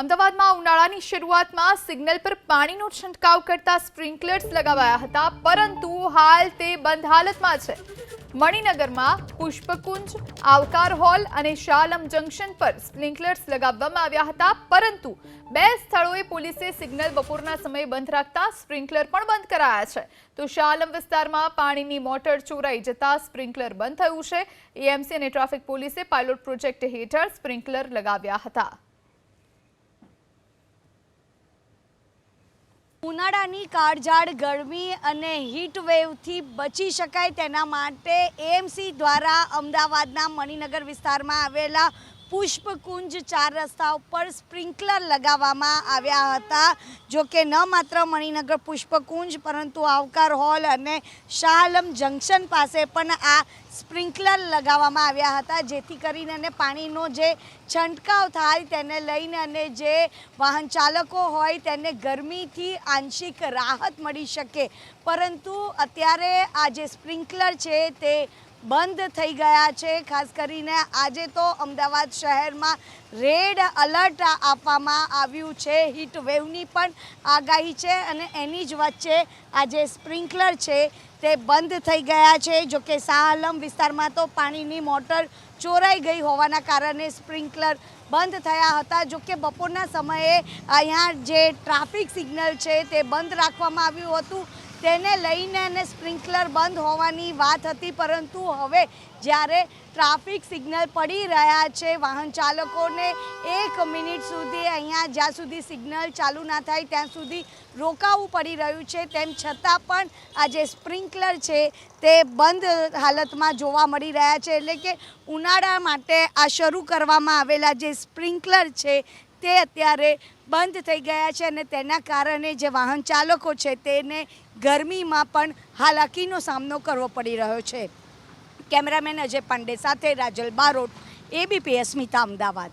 અમદાવાદમાં ઉનાળાની શરૂઆતમાં સિગ્નલ પર પાણીનો છંટકાવ કરતા સ્પ્રિંકલર્સ લગાવાયા હતા, પરંતુ હાલ તે બંધ હાલતમાં છે. મણિનગરમાં પુષ્પકુંજ, આવકાર હોલ અને શાલમ જંકશન પર સ્પ્રિંકલર્સ લગાવવામાં આવ્યા હતા, પરંતુ બે સ્થળોએ પોલીસે સિગ્નલ બપોરના સમયે બંધ રાખતા સ્પ્રિંકલર પણ બંધ કરાયા છે. તો શાલમ વિસ્તારમાં પાણીની મોટર ચોરાઈ જતા સ્પ્રિંકલર બંધ થયું છે. એએમસી અને ટ્રાફિક પોલીસે પાયલોટ પ્રોજેક્ટ હેઠળ સ્પ્રિંકલર લગાવ્યા હતા. ઉનાળાની કાળઝાળ ગરમી અને હીટ વેવથી બચી શકાય તેના માટે એએમસી દ્વારા અમદાવાદના મણિનગર વિસ્તારમાં આવેલા પુષ્પકુંજ ચાર રસ્તા ઉપર સ્પ્રિંકલર લગાવવામાં આવ્યા હતા. જો કે ન માત્ર મણિનગર પુષ્પકુંજ, પરંતુ આવકાર હોલ અને શાહલમ જંકશન પાસે પણ આ સ્પ્રિંકલર લગાવવામાં આવ્યા હતા. જેથી કરીને અને પાણીનો જે છંટકાવ થાય તેને લઈને અને જે વાહન ચાલકો હોય તેને ગરમીથી આંશિક રાહત મળી શકે. પરંતુ અત્યારે આ જે સ્પ્રિંકલર છે તે બંધ થઈ ગયા છે. ખાસ કરીને આજે તો અમદાવાદ શહેરમાં રેડ અલર્ટ આપવામાં આવ્યું છે. હીટ વેવની પણ આગાહી છે અને એની જ વચ્ચે આજે સ્પ્રિન્કલર છે તે બંધ થઈ ગયા છે. જોકે સાહલમ વિસ્તારમાં તો પાણીની મોટર ચોરાઈ ગઈ હોવાના કારણે સ્પ્રિન્કલર બંધ થયા હતા. જો કે બપોરના સમયે અહીંયા જે ટ્રાફિક સિગ્નલ છે તે બંધ રાખવામાં આવ્યું હતું. તેને લઈને અને સ્પ્રિંકલર બંધ હોવાની વાત હતી, પરંતુ હવે જ્યારે ટ્રાફિક સિગ્નલ પડી રહ્યા છે, વાહન ચાલકોને એક મિનિટ સુધી અહીંયા જ્યાં સુધી સિગ્નલ ચાલુ ના થાય, ત્યાં સુધી રોકાવું પડી રહ્યું છે. તેમ છતાં પણ આ જે સ્પ્રિંકલર છે, તે બંધ હાલતમાં જોવા મળી રહ્યા છે. એટલે કે ઉનાળા માટે આ શરૂ કરવામાં આવેલા જે સ્પ્રિંકલર છે તે અત્યારે બંધ થઈ ગયા છે અને તેના કારણે જે વાહન ચાલકો છે તેને ગરમીમાં પણ હાલાકીનો સામનો કરવો પડી રહ્યો છે. કેમેરામેન અજય પાંડે સાથે રાજલ બારોટ એબીપી અસ્મિતા અમદાવાદ.